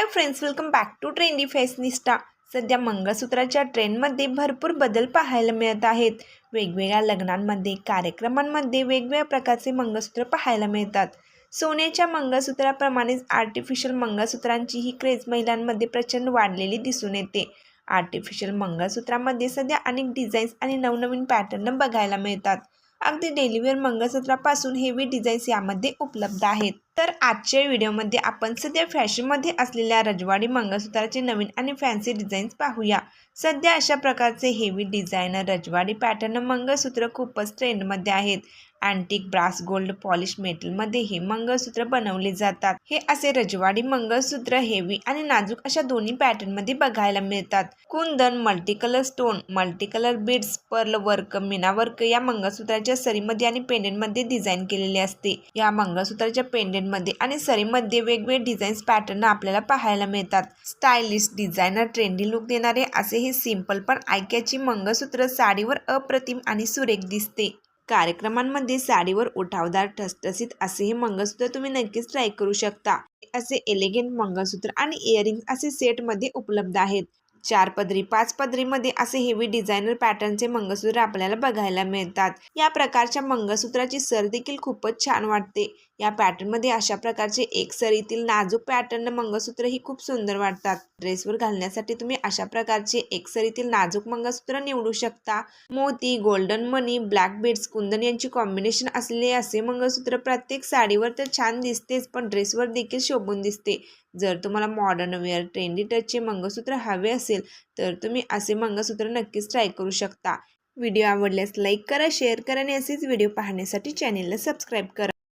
Hi friends welcome back to trendy fashionista सध्या मंगळसूत्राच्या ट्रेंडमध्ये भरपूर बदल पाहायला मिळत आहेत. वेगवेगळ्या लग्नांमध्ये कार्यक्रमांमध्ये वेगवेगळ्या प्रकारचे मंगळसूत्र पाहायला मिळतात. सोन्याच्या मंगळसूत्राप्रमाणेच आर्टिफिशियल मंगळसूत्रांची ही क्रेज महिलांमध्ये प्रचंड वाढलेली दिसून येते. आर्टिफिशियल मंगळसूत्रामध्ये सध्या अनेक डिझाईन्स आणि नवनवीन पॅटर्न बघायला मिळतात. अगदी डेलिव्हर मंगळसूत्रापासून हेवी डिझाईन्स यामध्ये उपलब्ध आहेत. तर आजच्या व्हिडिओमध्ये आपण सध्या फॅशनमध्ये असलेल्या रजवाडी मंगळसूत्राचे नवीन आणि फॅन्सी डिझाईन्स पाहूया. सध्या अशा प्रकारचे हेवी डिझायनर रजवाडी पॅटर्न मंगळसूत्र खूपच ट्रेंडमध्ये आहेत. अँटिक ब्रास गोल्ड पॉलिश मेटलमध्ये हे मंगळसूत्र बनवले जातात. हे असे रजवाडी मंगळसूत्र हेवी आणि नाजूक अशा दोन्ही पॅटर्नमध्ये बघायला मिळतात. Kundan multi colour stone multi colour beads pearl work meena work या मंगळसूत्राच्या सरीमध्ये आणि पेंडेंटमध्ये डिझाईन केलेले असते. या मंगळसूत्राच्या पेंडेंटमध्ये आणि सरीमध्ये वेगवेगळे डिझाईन्स पॅटर्न आपल्याला पाहायला मिळतात. स्टायलिश डिझायनर ट्रेंडी लुक देणारे असे हे सिंपल पण ऐक्याची मंगळसूत्र साडीवर अप्रतिम आणि सुरेख दिसते. कार्यक्रमांमध्ये साडीवर उठावदार ठसठसीत असे हे मंगळसूत्र तुम्ही नक्कीच ट्राय करू शकता. असे एलिगंट मंगळसूत्र आणि इयरिंग असे सेटमध्ये उपलब्ध आहेत. चार पदरी पाच पदरीमध्ये असे हेवी डिझायनर पॅटर्नचे मंगळसूत्र आपल्याला बघायला मिळतात. या प्रकारच्या मंगळसूत्राची सर देखील खूपच छान वाटते. या पॅटर्नमध्ये अशा प्रकारचे एक सरीतील नाजूक पॅटर्न मंगळसूत्र ही खूप सुंदर वाटतात. ड्रेसवर घालण्यासाठी तुम्ही अशा प्रकारचे एकसरीतील नाजूक मंगळसूत्र निवडू शकता. मोती गोल्डन मनी ब्लॅक बीड्स कुंदन यांची कॉम्बिनेशन असलेले असे मंगळसूत्र प्रत्येक साडीवर तर छान दिसतेच पण ड्रेसवर देखील शोभून दिसते. जर तुम्हाला मॉडर्न वेअर ट्रेंडी टचचे मंगळसूत्र हवे असेल तर तुम्ही असे मंगळसूत्र नक्कीच ट्राय करू शकता. व्हिडिओ आवडल्यास लाईक करा शेअर करा आणि असेच व्हिडिओ पाहण्यासाठी चॅनेलला सबस्क्राईब करा.